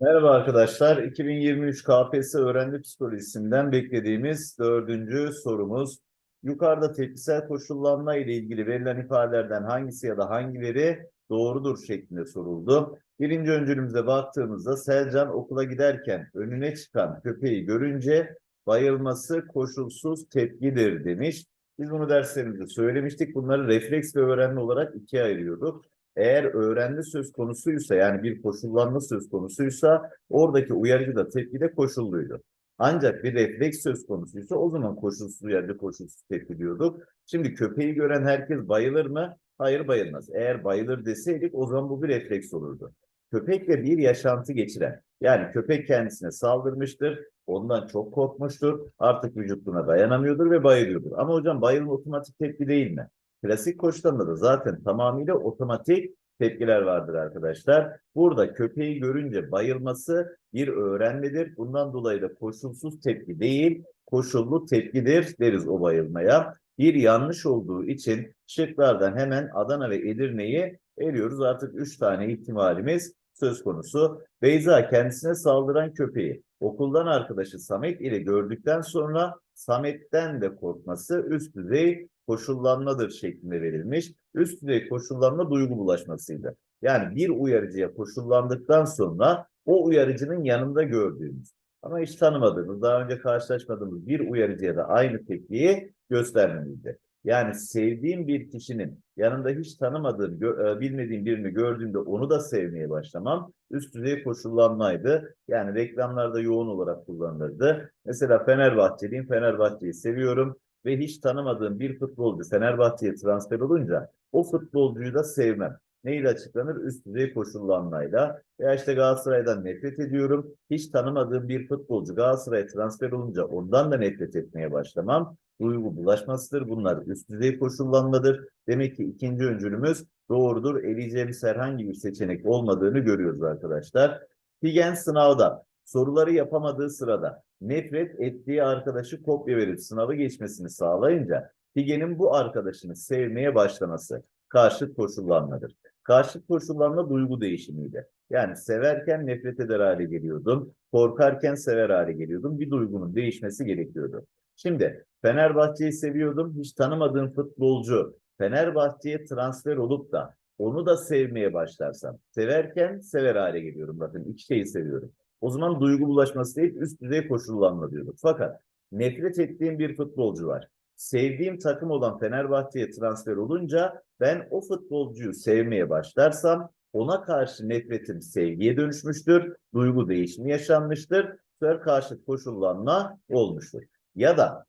Merhaba arkadaşlar. 2023 KPSS Öğrenci Psikolojisinden beklediğimiz dördüncü sorumuz. Yukarıda tepkisel koşullanma ile ilgili verilen ifadelerden hangisi ya da hangileri doğrudur şeklinde soruldu. Birinci öncülümüze baktığımızda Selcan okula giderken önüne çıkan köpeği görünce bayılması koşulsuz tepkidir demiş. Biz bunu derslerimizde söylemiştik. Bunları refleks ve öğrenme olarak ikiye ayırıyorduk. Eğer öğrenme söz konusuysa yani bir koşullanma söz konusuysa oradaki uyarıcı da tepki de koşulluydu. Ancak bir refleks söz konusuysa o zaman koşulsuz uyarıcı koşulsuz tepki diyorduk. Şimdi köpeği gören herkes bayılır mı? Hayır bayılmaz. Eğer bayılır deseydik o zaman bu bir refleks olurdu. Köpekle bir yaşantı geçiren yani köpek kendisine saldırmıştır, ondan çok korkmuştur, artık vücut dayanamıyordur ve bayılıyordur. Ama hocam bayılma otomatik tepki değil mi? Klasik koçlarında da zaten tamamıyla otomatik tepkiler vardır arkadaşlar. Burada köpeği görünce bayılması bir öğrenmedir. Bundan dolayı da koşulsuz tepki değil, koşullu tepkidir deriz o bayılmaya. Bir yanlış olduğu için şıklardan hemen Adana ve Edirne'yi eliyoruz. Artık üç tane ihtimalimiz söz konusu. Beyza kendisine saldıran köpeği okuldan arkadaşı Samet ile gördükten sonra Samet'ten de korkması üst düzey koşullanmadır şeklinde verilmiş. Üst düzey koşullanma duygu bulaşmasıydı. Yani bir uyarıcıya koşullandıktan sonra o uyarıcının yanında gördüğümüz ama hiç tanımadığımız, daha önce karşılaşmadığımız bir uyarıcıya da aynı tepkiyi göstermemizdi. Yani sevdiğim bir kişinin yanında hiç tanımadığım, e, bilmediğim birini gördüğümde onu da sevmeye başlamam üst düzey koşullanmaydı. Yani reklamlarda yoğun olarak kullanılırdı. Mesela Fenerbahçeliyim, Fenerbahçe'yi seviyorum ve hiç tanımadığım bir futbolcu Fenerbahçe'ye transfer olunca o futbolcuyu da sevmem. Neyle açıklanır? Üst düzey koşullanmayla. Veya işte Galatasaray'dan nefret ediyorum. Hiç tanımadığım bir futbolcu Galatasaray'a transfer olunca ondan da nefret etmeye başlamam. Duygu bulaşmasıdır. Bunlar üst düzey koşullanmadır. Demek ki ikinci öncülümüz doğrudur. Eleyeceğimiz herhangi bir seçenek olmadığını görüyoruz arkadaşlar. Figen sınavda soruları yapamadığı sırada nefret ettiği arkadaşı kopya verip sınavı geçmesini sağlayınca Figen'in bu arkadaşını sevmeye başlaması karşıt koşullanmadır. Karşıt koşullanma duygu değişimiydi. Yani severken nefret eder hale geliyordum, korkarken sever hale geliyordum. Bir duygunun değişmesi gerekiyordu. Şimdi Fenerbahçe'yi seviyordum, hiç tanımadığım futbolcu Fenerbahçe'ye transfer olup da onu da sevmeye başlarsam, severken sever hale geliyorum. Bakın iki şeyi seviyorum. O zaman duygu bulaşması değil, üst düzey koşullanma diyorduk. Fakat nefret ettiğim bir futbolcu var. Sevdiğim takım olan Fenerbahçe'ye transfer olunca ben o futbolcuyu sevmeye başlarsam ona karşı nefretim sevgiye dönüşmüştür. Duygu değişimi yaşanmıştır. Söz karşıt koşullanma olmuştur. Ya da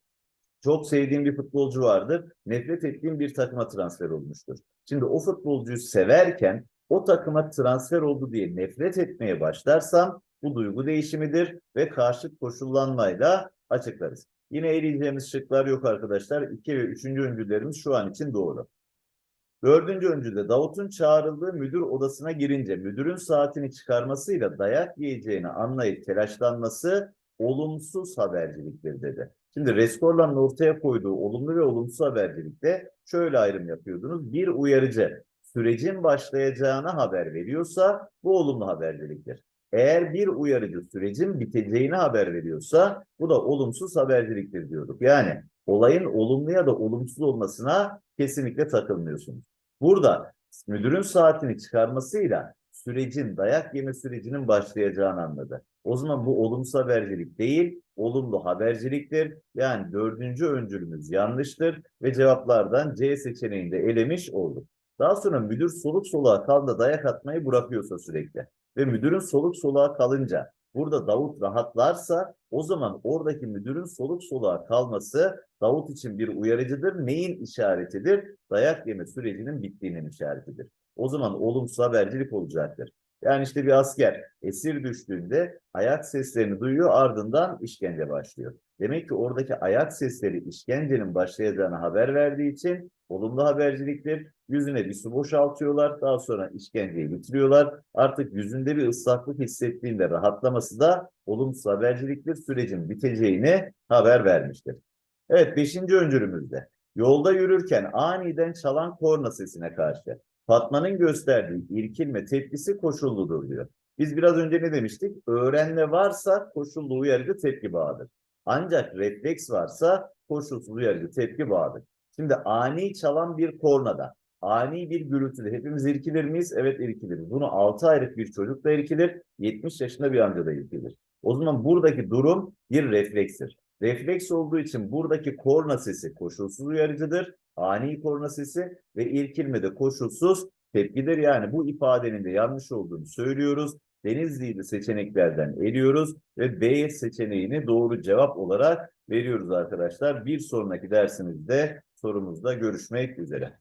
çok sevdiğim bir futbolcu vardır. Nefret ettiğim bir takıma transfer olmuştur. Şimdi o futbolcuyu severken o takıma transfer oldu diye nefret etmeye başlarsam bu duygu değişimidir ve karşıt koşullanmayla açıklarız. Yine eleyeceğimiz şıklar yok arkadaşlar. İki ve üçüncü öncülerimiz şu an için doğru. Dördüncü öncüde Davut'un çağrıldığı müdür odasına girince müdürün saatini çıkarmasıyla dayak yiyeceğini anlayıp telaşlanması olumsuz haberciliktir dedi. Şimdi Reskorlan'ın ortaya koyduğu olumlu ve olumsuz habercilikte şöyle ayrım yapıyordunuz. Bir uyarıcı sürecin başlayacağına haber veriyorsa bu olumlu haberciliktir. Eğer bir uyarıcı sürecin biteceğini haber veriyorsa bu da olumsuz haberciliktir diyorduk. Yani olayın olumlu ya da olumsuz olmasına kesinlikle takılmıyorsunuz. Burada müdürün saatini çıkarmasıyla sürecin, dayak yeme sürecinin başlayacağını anladı. O zaman bu olumsuz habercilik değil, olumlu haberciliktir. Yani dördüncü öncülümüz yanlıştır ve cevaplardan C seçeneğini de elemiş olduk. Daha sonra müdür soluk soluğa kaldı dayak atmayı bırakıyorsa sürekli ve müdürün soluk soluğa kalınca burada Davut rahatlarsa o zaman oradaki müdürün soluk soluğa kalması Davut için bir uyarıcıdır. Neyin işaretidir? Dayak yeme sürecinin bittiğinin işaretidir. O zaman olumsuz habercilik olacaktır. Yani işte bir asker esir düştüğünde ayak seslerini duyuyor ardından işkence başlıyor. Demek ki oradaki ayak sesleri işkencenin başlayacağını haber verdiği için olumlu haberciliktir. Yüzüne bir su boşaltıyorlar. Daha sonra işkenceyi bitiriyorlar. Artık yüzünde bir ıslaklık hissettiğinde rahatlaması da olumsuz haberciliktir. Sürecin biteceğini haber vermiştir. Evet beşinci öncülümüzde. Yolda yürürken aniden çalan korna sesine karşı Fatma'nın gösterdiği irkilme tepkisi koşulludur diyor. Biz biraz önce ne demiştik? Öğrenme varsa koşullu uyarıcı tepki bağıdır. Ancak refleks varsa koşulsuz uyarıcı tepki bağıdır. Şimdi ani çalan bir kornada, ani bir gürültüde hepimiz irkilir miyiz? Evet irkiliriz. Bunu 6 aylık bir çocuk da irkilir, 70 yaşında bir amca da irkilir. O zaman buradaki durum bir reflekstir. Refleks olduğu için buradaki korna sesi koşulsuz uyarıcıdır. Ani korna sesi ve irkilme de koşulsuz tepkidir. Yani bu ifadenin de yanlış olduğunu söylüyoruz. Denizli'yi de seçeneklerden eliyoruz ve B seçeneğini doğru cevap olarak veriyoruz arkadaşlar. Bir sonraki dersimizde sorumuzda görüşmek üzere.